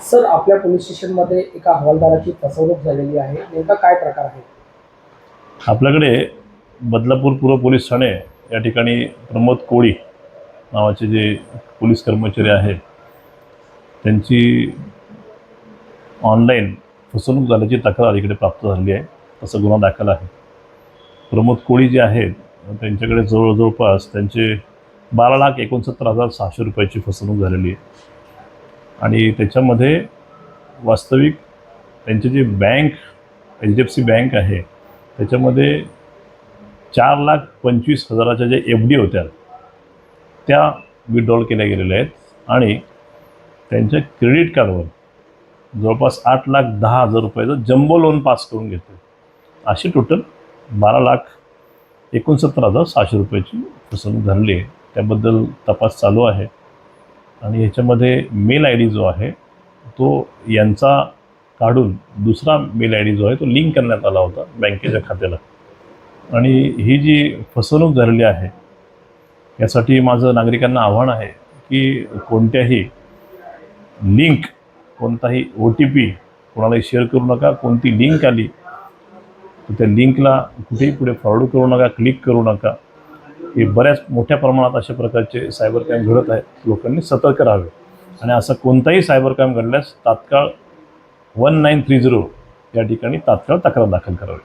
Sir आपल्या police स्टेशनमध्ये एका हवालदाराची फसवणूक झालेली आहे. नेमका काय प्रकार आहे? आपल्याकडे बदलापूर पूर्व पोलीस ठाणे या ठिकाणी प्रमोद कोळी नावाचे जे पोलीस कर्मचारी आहेत त्यांची ऑनलाईन फसवणूक झाल्याची तक्रार इकडे प्राप्त झाली आहे. असा गुन्हा दाखल आहे. प्रमोद कोळी जे आहेत त्यांच्याकडे जवळ जवळपास त्यांचे बारा लाख एकोणसत्तर हजार सहाशे रुपयाची फसवणूक झालेली आहे. आणि त्याच्यामध्ये वास्तविक त्यांचे जे bank H D F C bank आहे त्याच्यामध्ये चार लाख पंचवीस हजाराच्या ज्या एफ डी होत्या त्या विड्रॉल केल्या गेलेल्या आहेत. आणि त्यांच्या क्रेडिट कार्डवर जवळपास आठ लाख दहा हजार रुपयाचं जम्बो लोन पास करून घेतलं. अशी टोटल बारा लाख एकोणसत्तर हजार सहाशे रुपयाची फसवणूक झालेली आहे. त्याबद्दल तपास चालू आहे. आणि याच्यामध्ये मेल आय डी जो आहे तो यांचा काढून दुसरा मेल आय डी जो आहे तो लिंक करण्यात आला होता बँकेच्या खात्याला. आणि ही जी फसवणूक झालेली आहे यासाठी माझं नागरिकांना आव्हान आहे की कोणत्याही लिंक कोणताही ओ टी पी कोणालाही शेअर करू नका. कोणती लिंक आली तर त्या लिंकला कुठेही पुढे फॉरवर्ड करू नका क्लिक करू नका. की बऱ्याच मोठ्या प्रमाणात अशा प्रकारचे सायबर क्राईम घडत आहेत. लोकांनी सतर्क राहावे. आणि असा कोणताही सायबर क्राईम घडल्यास तात्काळ वन नाईन थ्री झिरो या ठिकाणी तात्काळ तक्रार दाखल करावी.